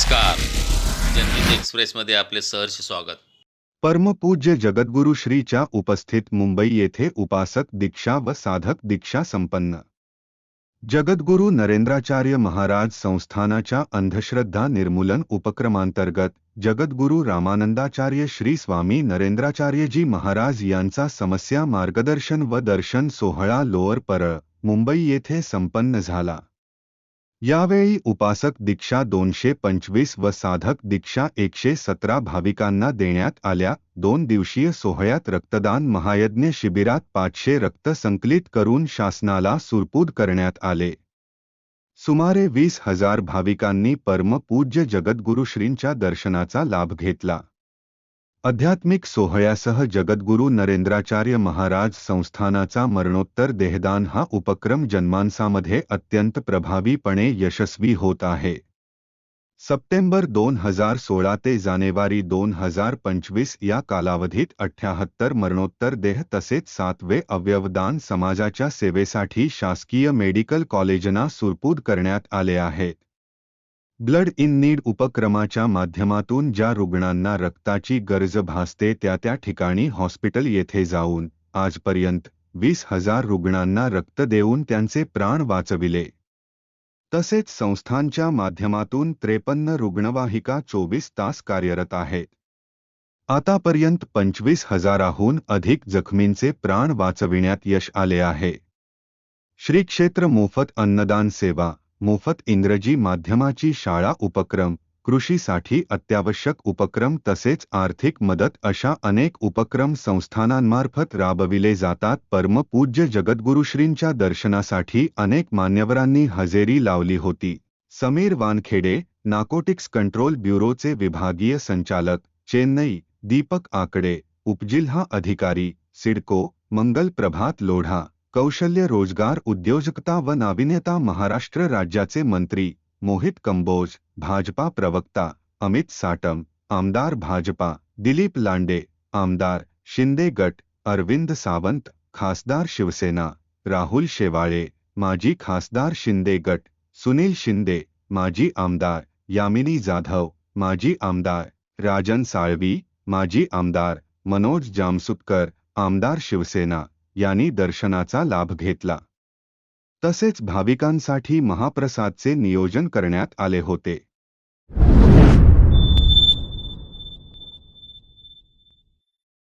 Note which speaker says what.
Speaker 1: नमस्कार. जनहित एक्सप्रेसमध्ये आपले सहर्ष स्वागत.
Speaker 2: परमपूज्य जगद्गुरु श्रीच्या उपस्थित मुंबई येथे उपासक दीक्षा व साधक दीक्षा संपन्न. जगद्गुरु नरेंद्राचार्य महाराज संस्थानाच्या अंधश्रद्धा निर्मूलन उपक्रमांतर्गत जगद्गुरु रामानंदाचार्य श्री स्वामी नरेंद्राचार्यजी महाराज यांचा समस्या मार्गदर्शन व दर्शन सोहळा लोअर परळ मुंबई येथे संपन्न झाला. यावेळी उपासक दीक्षा दोनशे पंचवीस व साधक दीक्षा एकशे सतरा भाविकांना देण्यात आल्या. दोन दिवसीय सोहळ्यात रक्तदान महायज्ञ शिबिरात पाचशे रक्त संकलित करून शासनाला सुरपूद करण्यात आले. सुमारे वीस हजार भाविकांनी परमपूज्य जगद्गुरुश्रींच्या दर्शनाचा लाभ घेतला. आध्यात्मिक सोहळ्यासह जगद्गुरु नरेंद्राचार्य महाराज संस्थानाचा मरणोत्तर देहदान हा उपक्रम जनमानसामध्ये अत्यंत प्रभावीपणे यशस्वी होत आहे. सप्टेंबर दोन हज़ार सोळा ते जानेवारी दोन हज़ार पंचवीस या कालावधीत अठ्याहत्तर मरणोत्तर देह तसेच सातवे अवयवदान समाजाच्या सेवेसाठी शासकीय मेडिकल कॉलेजना सुरपूद करण्यात आले ब्लड इन नीड उपक्रमाच्या माध्यमातून ज्या रुग्णांना रक्ताची गरज भासते त्या त्या ठिकाणी हॉस्पिटल येथे जाऊन आजपर्यंत वीस हजार रुग्णांना रक्त देऊन त्यांचे प्राण वाचविले. तसेच संस्थांच्या माध्यमातून त्रेपन्न रुग्णवाहिका चोवीस तास कार्यरत आहेत. आतापर्यंत पंचवीस हजाराहून अधिक जखमींचे प्राण वाचविण्यात यश आले आहे. श्री क्षेत्र मोफत अन्नदान सेवा मोफत इंग्रजी माध्यमाची शाळा उपक्रम कृषीसाठी अत्यावश्यक उपक्रम तसेच आर्थिक मदत अशा अनेक उपक्रम संस्थानांमार्फत राबविले जातात. परमपूज्य जगद्गुरुश्रींच्या दर्शनासाठी अनेक मान्यवरांनी हजेरी लावली होती. समीर वानखेडे नाकोटिक्स कंट्रोल ब्युरोचे विभागीय संचालक चेन्नई दीपक आकडे उपजिल्हा अधिकारी सिडको मंगल प्रभात लोढा कौशल्य रोज़गार, उद्योजकता व नाविन्यता महाराष्ट्र राज्याचे मंत्री मोहित कंबोज, भाजपा प्रवक्ता अमित साटम, आमदार भाजपा दिलीप लांडे, आमदार शिंदे गट अरविंद सावंत, खासदार शिवसेना राहुल शेवाळे, माजी खासदार शिंदे गट सुनील शिंदे, माजी आमदार यामिनी जाधव, माजी आमदार राजन साळवी, माजी आमदार मनोज जामसुतकर, आमदार शिवसेना यांनी दर्शनाचा लाभ घेतला. तसेच भाविकांसाठी महाप्रसादचे नियोजन करण्यात आले होते.